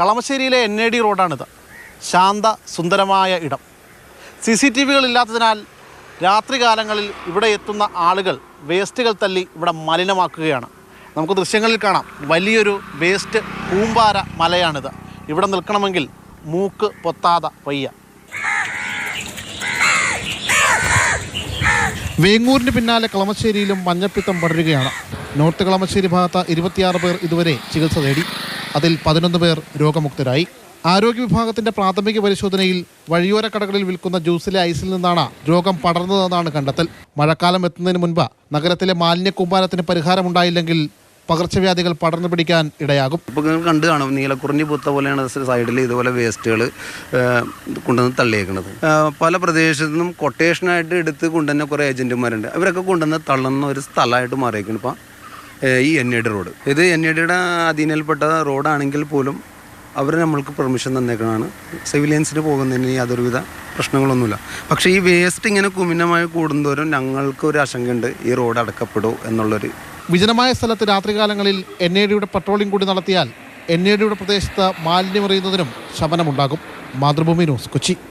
കളമശ്ശേരിയിലെ N A D റോഡാണിത്. ശാന്ത സുന്ദരമായ ഇടം. സി സി ടി വികളില്ലാത്തതിനാൽ രാത്രികാലങ്ങളിൽ ഇവിടെ എത്തുന്ന ആളുകൾ വേസ്റ്റുകൾ തല്ലി ഇവിടെ മലിനമാക്കുകയാണ്. നമുക്ക് ദൃശ്യങ്ങളിൽ കാണാം. വലിയൊരു വേസ്റ്റ് പൂമ്പാര മലയാണിത്. ഇവിടെ നിൽക്കണമെങ്കിൽ മൂക്ക് പൊത്താതെ വയ്യ. വേങ്ങൂരിന് പിന്നാലെ കളമശ്ശേരിയിലും മഞ്ഞപ്പിത്തം പടരുകയാണ്. നോർത്ത് കളമശ്ശേരി ഭാഗത്ത് ഇരുപത്തിയാറ് പേർ ഇതുവരെ ചികിത്സ തേടി. അതിൽ പതിനൊന്ന് പേർ രോഗമുക്തരായി. ആരോഗ്യ വിഭാഗത്തിന്റെ പ്രാഥമിക പരിശോധനയിൽ വഴിയോര കടകളിൽ വിൽക്കുന്ന ജ്യൂസിലെ ഐസിൽ നിന്നാണ് രോഗം പടർന്നതെന്നാണ് കണ്ടെത്തൽ. മഴക്കാലം എത്തുന്നതിന് മുൻപ് നഗരത്തിലെ മാലിന്യ കൂമ്പാരത്തിന് പരിഹാരമുണ്ടായില്ലെങ്കിൽ പകർച്ചവ്യാധികൾ പടർന്നു പിടിക്കാൻ ഇടയാകും. ഇപ്പോൾ നിങ്ങൾ കണ്ടു കാണും നീലക്കുറിഞ്ഞി പൂത്ത പോലെയാണ് സൈഡിൽ ഇതുപോലെ വേസ്റ്റുകൾ കൊണ്ടുവന്ന് തള്ളിയേക്കുന്നത് പല പ്രദേശത്തു നിന്നും കൊട്ടേഷനായിട്ട് എടുത്ത് കൊണ്ടുവന്ന കുറേ ഏജന്റുമാരുണ്ട് അവരൊക്കെ കൊണ്ടുവന്ന് തള്ളുന്ന ഒരു സ്ഥലമായിട്ട് മാറിയേക്കുന്നു ഇപ്പം ഈ എൻ ഡി റോഡ് ഇത് എൻ എ ഡിയുടെ അധീനയിൽപ്പെട്ട റോഡാണെങ്കിൽ പോലും അവർ നമ്മൾക്ക് പെർമിഷൻ തന്നേക്കണതാണ്. സിവിലിയൻസിന് പോകുന്നതിന് യാതൊരുവിധ പ്രശ്നങ്ങളൊന്നുമില്ല. പക്ഷേ ഈ വേസ്റ്റ് ഇങ്ങനെ കുമിനമായി കൂടുന്തോറും ഞങ്ങൾക്ക് ഒരു ആശങ്കയുണ്ട്. ഈ റോഡ് അടക്കപ്പെടൂ എന്നുള്ളൊരു വിജനമായ സ്ഥലത്ത് രാത്രികാലങ്ങളിൽ എൻ എ ഡിയുടെ പട്രോളിംഗ് കൂടി നടത്തിയാൽ എൻ എ ഡിയുടെ പ്രദേശത്ത് മാലിന്യം എറിയുന്നതിനും ശമനമുണ്ടാകും. മാതൃഭൂമി ന്യൂസ് കൊച്ചി.